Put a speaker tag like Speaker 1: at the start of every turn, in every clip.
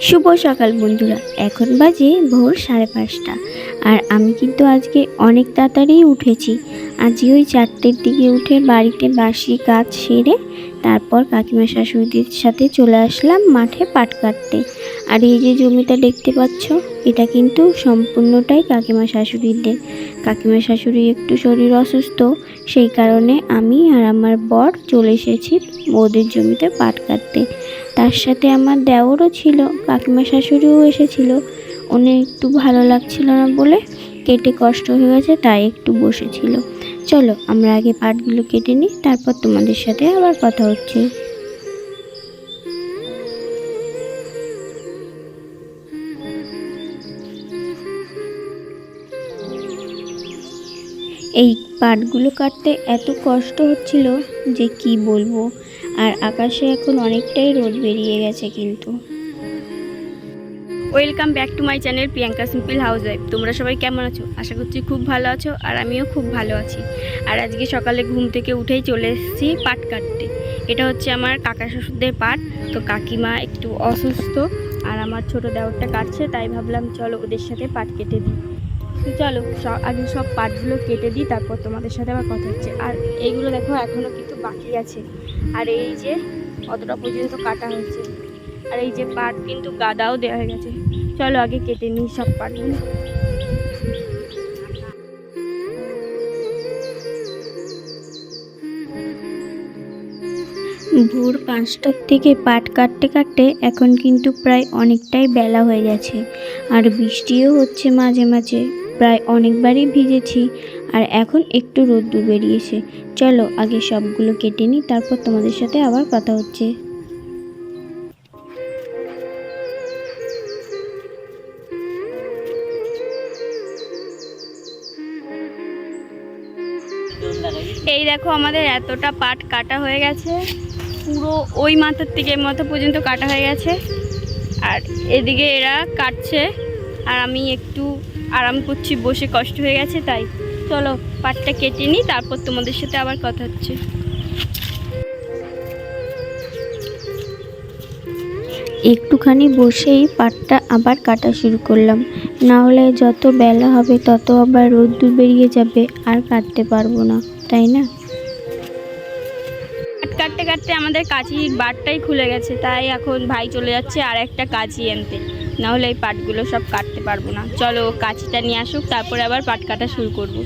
Speaker 1: শুভ সকাল বন্ধুরা, এখন বাজে ভোর সাড়ে পাঁচটা। আর আমি কিন্তু আজকে অনেক তাড়াতাড়ি উঠেছি। আজই ওই চারটের দিকে উঠে বাড়িতে বাসি কাজ সেরে তারপর কাকিমা শাশুড়িদের সাথে চলে আসলাম মাঠে পাট কাটতে। আর এই যে জমিটা দেখতে পাচ্ছ, এটা কিন্তু সম্পূর্ণটাই কাকিমা শাশুড়িদের কাকিমা শাশুড়ি একটু শরীর অসুস্থ, সেই কারণে আমি আর আমার বর চলে এসেছি ওদের জমিতে পাট কাটতে। তার সাথে আমার দেওরও ছিল, কাকিমা শাশুড়িও এসেছিল। উনি একটু ভালো লাগছিল না বলে কেটে কষ্ট হয়ে গেছে, তাই একটু বসেছিল। চলো, আমরা আগে পাটগুলো কেটে নিই, তারপর তোমাদের সাথে আবার কথা হচ্ছে। এই পাটগুলো কাটতে এত কষ্ট হচ্ছিল যে কি বলব? আর আকাশে এখন অনেকটাই রোদ বেরিয়ে গেছে কিন্তু। Welcome back to my channel Priyanka simple housewife তোমরা সবাই কেমন আছো? আশা করছি খুব ভালো আছো আর আমিও খুব ভালো আছি। আর আজকে সকালে ঘুম থেকে উঠেই চলে এসেছি পাট কাটতে। এটা হচ্ছে আমার কাকা শ্বশুরদের পাট। তো কাকিমা একটু অসুস্থ আর আমার ছোট দেওয়ারটা কাটছে, তাই ভাবলাম চলো ওদের সাথে পাট কেটে দিই। চলো আগে সব পাটগুলো কেটে দিই, তারপর তোমাদের সাথে আবার কথা হচ্ছে। আর এইগুলো দেখো এখনও কিন্তু বাকি আছে। আর এই যে অতটা পর্যন্ত কাটা হয়েছে আর এই যে পাট কিন্তু গাদাও দেওয়া হয়ে গেছে। চলো আগে কেটে নিই সব পাটগুলো। ভোর পাঁচটার থেকে পাট কাটতে কাটতে এখন কিন্তু প্রায় অনেকটাই বেলা হয়ে গেছে। আর বৃষ্টিও হচ্ছে মাঝে মাঝে। প্রায় অনেকবারই ভিজেছি আর এখন একটু রোদ্দুর বেরিয়েছে। চলো আগে সবগুলো কেটে নিই, তারপর তোমাদের সাথে আবার কথা হচ্ছে। এই দেখো আমাদের এতটা পাট কাটা হয়ে গেছে। পুরো ওই মাথার থেকে মাথা পর্যন্ত কাটা হয়ে গেছে। আর এদিকে এরা কাটছে। আর আমি একটু আরাম করছি বসে কষ্ট হয়ে গেছে তাই। চলো পাটটা কেটে নিই তারপর তোমাদের সাথে আবার কথা হচ্ছে। একটুখানি বসেই পাটটা আবার কাটা শুরু করলাম। না হলে যত বেলা হবে তত আবার রোদ্দুর বেরিয়ে যাবে আর কাটতে পারব না তাই না? কাটতে কাটতে আমাদের কাঁচির বারটাই খুলে গেছে তাই এখন ভাই চলে যাচ্ছে আর একটা কাঁচি আনতে। না হলে এই পাটগুলো সব কাটতে পারব না। চলো কাঁচিটা নিয়ে আসুক তারপরে আবার পাট কাটা শুরু করব।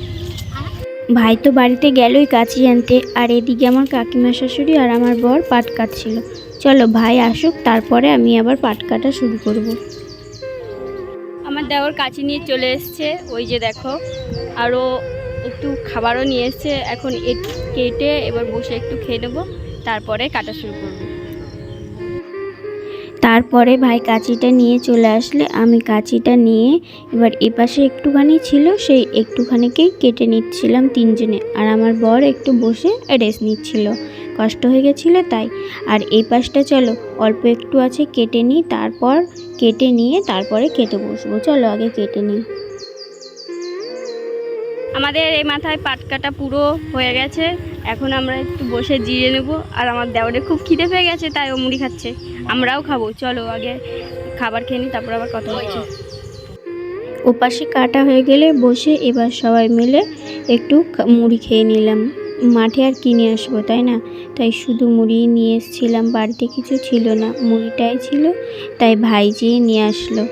Speaker 1: ভাই তো বাড়িতে গেলই কাঁচি আনতে আর এদিকে আমার কাকিমা শাশুড়ি আর আমার বর পাট কাটছিল। চলো ভাই আসুক তারপরে আমি আবার পাট কাটা শুরু করব। আমার দেওয়ার কাঁচি নিয়ে চলে এসছে ওই যে দেখো। আরও একটু খাবারও নিয়ে এসছে এখন কেটে এবার বসে একটু খেয়ে নেব তারপরে কাটা শুরু করব। তারপরে ভাই কাঁচিটা নিয়ে চলে আসলে, আমি কাঁচিটা নিয়ে এবার এপাশে একটুখানি ছিল, সেই একটুখানিকেই কেটে নিচ্ছিলাম তিনজনে। আর আমার বর একটু বসে রেস্ট নিচ্ছিল। কষ্ট হয়ে গেছিল তাই। আর এই পাশটা চলো, অল্প একটু আছে কেটে নিই তারপর কেটে নিয়ে তারপরে কেটে বসবো। চলো আগে কেটে নিই আমাদের এই মাথায় পাটকাটা পুরো হয়ে গেছে। এখন আমরা একটু বসে জিরে নেব। আর আমার দেওয়ারে খুব খিদে পেয়ে গেছে, তাই ও মুড়ি খাচ্ছে। আমরাও খাব, চলো আগে খাবার খেয়ে নিই তারপর আবার কথা হচ্ছে ওপাশে কাটা হয়ে গেলে বসে এবার সবাই মিলে একটু মুড়ি খেয়ে নিলাম। মাঠে আর কিনে আসব, তাই না? তাই শুধু মুড়ি নিয়ে এসেছিলাম, বাড়িতে কিছু ছিল না, মুড়িটাই ছিল, তাই ভাই যেয়ে নিয়ে আসলো।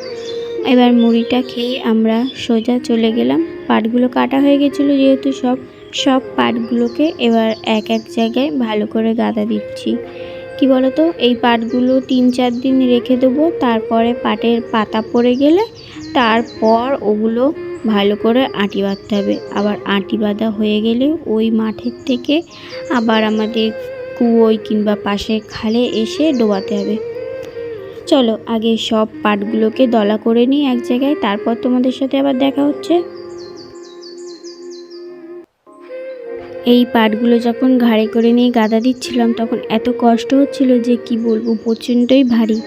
Speaker 1: এবার মুড়িটা খেয়ে আমরা সোজা চলে গেলাম। পাটগুলো কাটা হয়ে গেছিল যেহেতু সব সব পাটগুলোকে এবার এক এক জায়গায় ভালো করে গাদা দিচ্ছি। কি বলতো, এই পাটগুলো তিন চার দিন রেখে দেবো, তারপরে পাটের পাতা পড়ে গেলে তারপর ওগুলো ভালো করে আঁটি বাঁধতে হবে। আবার আঁটি বাঁধা হয়ে গেলে ওই মাঠের থেকে আবার আমাদের কুয়োয় কিংবা পাশে খালে এসে ডোবাতে হবে। চলো আগে সব পাটগুলোকে দলা করে নিই এক জায়গায়, তারপর তোমাদের সাথে আবার দেখা হচ্ছে। এই পাটগুলো যখন ঘাড়ে করে নিয়ে গাদা দিচ্ছিলাম, তখন এত কষ্ট হচ্ছিল যে কি বলব, প্রচণ্ডই ভারী।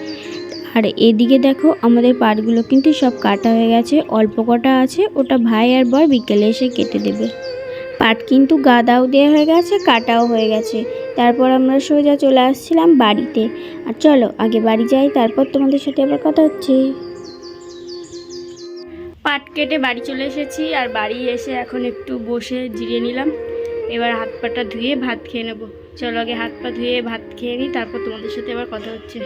Speaker 1: আর এদিকে দেখো, আমাদের পাটগুলো কিন্তু সব কাটা হয়ে গেছে, অল্প কটা আছে, ওটা ভাই আর বর বিকেলে এসে কেটে দেবে। পাট কিন্তু গাদাও দেওয়া হয়ে গেছে, কাটাও হয়ে গেছে। তারপর আমরা সোজা চলে আসছিলাম বাড়িতে। আর চলো, আগে বাড়ি যাই, তারপর তোমাদের সাথে আবার কথা হচ্ছে। পাট কেটে বাড়ি চলে এসেছি, আর বাড়ি এসে এখন একটু বসে জিরিয়ে নিলাম। এবার হাত পাটা ধুয়ে ভাত খেয়ে নেব। চলো আগে হাত পা ধুয়ে ভাত খেয়ে নিই, তারপর তোমাদের সাথে এবার কথা হচ্ছে।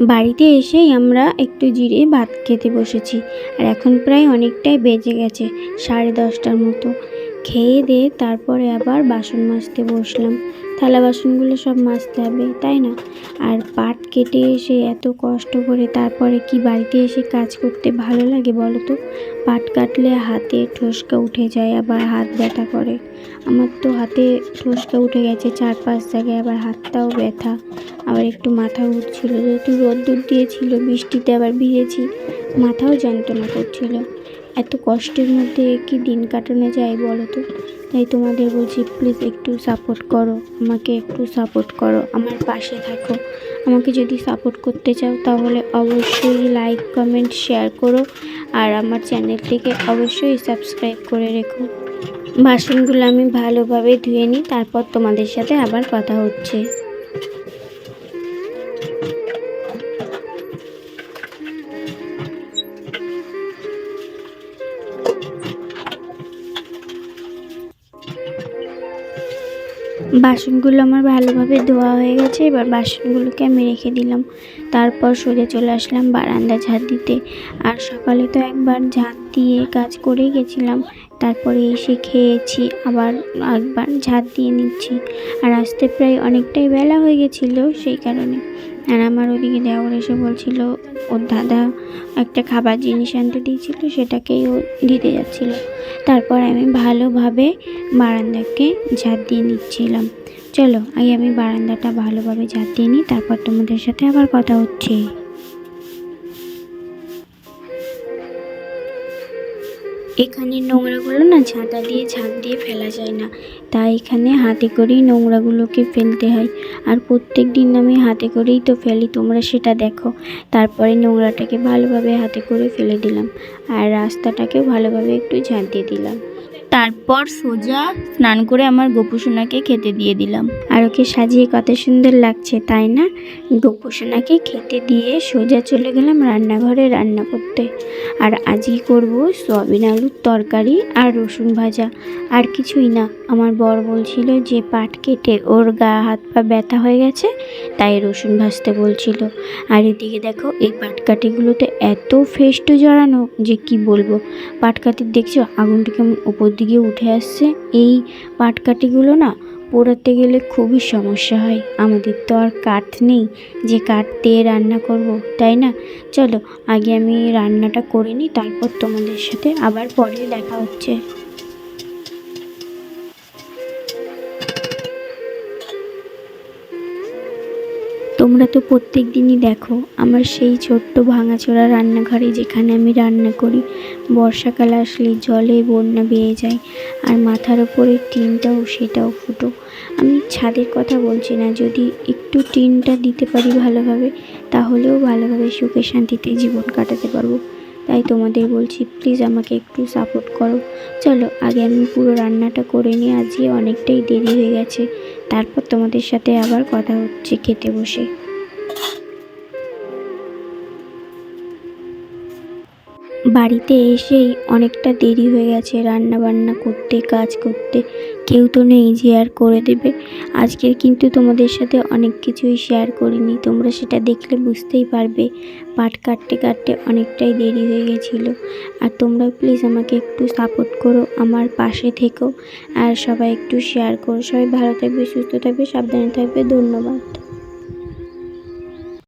Speaker 1: বাড়িতে এসেই আমরা একটু জিরে ভাত খেতে বসেছি, আর এখন প্রায় অনেকটাই বেজে গেছে, সাড়ে দশটার মতো। খেয়ে দিয়ে তারপরে আবার বাসন মাজতে বসলাম। থালা বাসনগুলো সব মাজতে হবে, তাই না? আর পাট কেটে এসে এত কষ্ট করে তারপরে কি বাড়িতে এসে কাজ করতে ভালো লাগে বলো তো? পাট কাটলে হাতে ঠোসকা উঠে যায়, আবার হাত ব্যথা করে। আমার তো হাতে ঠোসকা উঠে গেছে চার পাঁচ জায়গায় আবার হাতটাও ব্যথা। আবার একটু মাথা উঠছিল যেহেতু রোদ্দুর দিয়েছিল, বৃষ্টিতে আবার ভিজেছি, মাথাও যন্ত্রণা করছিল। এত কষ্টের মধ্যে কি দিন কাটানো যায় বলো তো? তাই তোমাদের বলছি প্লিজ একটু সাপোর্ট করো, আমাকে একটু সাপোর্ট করো, আমার পাশে থাকো। আমাকে যদি সাপোর্ট করতে চাও তাহলে অবশ্যই লাইক কমেন্ট শেয়ার করো আর আমার চ্যানেলটিকে অবশ্যই সাবস্ক্রাইব করে রেখো। বাসনগুলো আমি ভালোভাবে ধুয়ে নিই, তারপর তোমাদের সাথে আবার কথা হচ্ছে। বাসনগুলো আমার ভালোভাবে ধোয়া হয়ে গেছে। এবার বাসনগুলোকে আমি রেখে দিলাম। তারপর সোজা চলে আসলাম বারান্দা ঝাঁট দিতে। আর সকালে তো একবার ঝাঁট দিয়ে কাজ করেই গেছিলাম। তারপরে এসে খেয়েছি, আবার একবার ঝাঁট দিয়ে নিচ্ছি। আর আসতে প্রায় অনেকটাই বেলা হয়ে গেছিল সেই কারণে। আর আমার ওদিকে দেওয়ার এসে বলছিল, ওর দাদা একটা খাবার জিনিস আনতে দিয়েছিল, সেটাকেই ও দিতে যাচ্ছিল। তারপর আমি ভালোভাবে বারান্দাকে ঝাঁট দিয়ে নিচ্ছিলাম। চলো, আগে আমি বারান্দাটা ভালোভাবে ঝাঁট দিয়ে নিই, তারপর তোমাদের সাথে আবার কথা হচ্ছে। এখানে নোংরাগুলো না ছাতা দিয়ে ঝাঁট দিয়ে ফেলা যায় না। তাই এখানে হাতে করেই নোংরাগুলোকে ফেলতে হয়। আর প্রত্যেক দিন আমি হাতে করেই তো ফেলি, তোমরা সেটা দেখো। তারপরে নোংরাটাকে ভালোভাবে হাতে করে ফেলে দিলাম। আর রাস্তাটাকেও ভালোভাবে একটু ঝাঁট দিয়ে দিলাম। তারপর সোজা স্নান করে আমার গোপুসোনাকে খেতে দিয়ে দিলাম। আর ওকে সাজিয়ে কত সুন্দর লাগছে, তাই না? গোপুসোনাকে খেতে দিয়ে সোজা চলে গেলাম রান্নাঘরে রান্না করতে। আর আজই করব সয়াবিন আলুর তরকারি আর রসুন ভাজা। আর কিছুই না, আমার বর বলছিল যে পাট কেটে ওর গা, হাত পা ব্যথা হয়ে গেছে, তাই রসুন ভাজতে বলছিল। আর এদিকে দেখো এই পাটকাঠিগুলোতে এত ফেস্ট জড়ানো যে কি বলব? পাটকাঠির দেখছ? আগুনটি কেমন উপর দিকে উঠে আসছে। এই পাটকাঠিগুলো না পোড়াতে গেলে খুবই সমস্যা হয়। আমাদের তো আর কাঠ নেই। যে কাঠ দিয়ে রান্না করব, তাই না? চলো, আগে আমি রান্নাটা করে নিই, তারপর তোমাদের সাথে আবার পরে দেখা হচ্ছে। তোমরা তো প্রত্যেক দিনই দেখো আমার সেই ছোট্ট ভাঙাচোরা রান্নাঘরে যেখানে আমি রান্না করি। বর্ষাকাল আসলে জলে বন্যা বেয়ে যায় আর মাথার ওপরে টিনটাও সেটাও ফুটো। আমি ছাদের কথা বলছি না, যদি একটু টিনটা দিতে পারি ভালোভাবে, তাহলেও ভালোভাবে সুখে শান্তিতে জীবন কাটাতে পারব। তাই তোমাদের বলছি প্লিজ আমাকে একটু সাপোর্ট করো। চলো, আগে আমি পুরো রান্নাটা করে নিয়ে আজকে অনেকটাই দেরি হয়ে গেছে। তারপর তোমাদের সাথে আবার কথা হচ্ছে খেতে বসে। বাড়িতে এসেই অনেকটা দেরি হয়ে গেছে রান্না বান্না করতে, কাজ করতে। কেউ তো নেই যে আর করে দেবে। আজকের কিন্তু তোমাদের সাথে অনেক কিছুই শেয়ার করিনি। তোমরা সেটা দেখলে বুঝতেই পারবে। পাট কাটতে কাটতে অনেকটাই দেরি হয়ে গেছিল। আর তোমরা প্লিজ আমাকে একটু সাপোর্ট করো আমার পাশে থেকো আর সবাই একটু শেয়ার করো। সবাই ভালো থাকবে, সুস্থ থাকবে, সাবধানে থাকবে। ধন্যবাদ।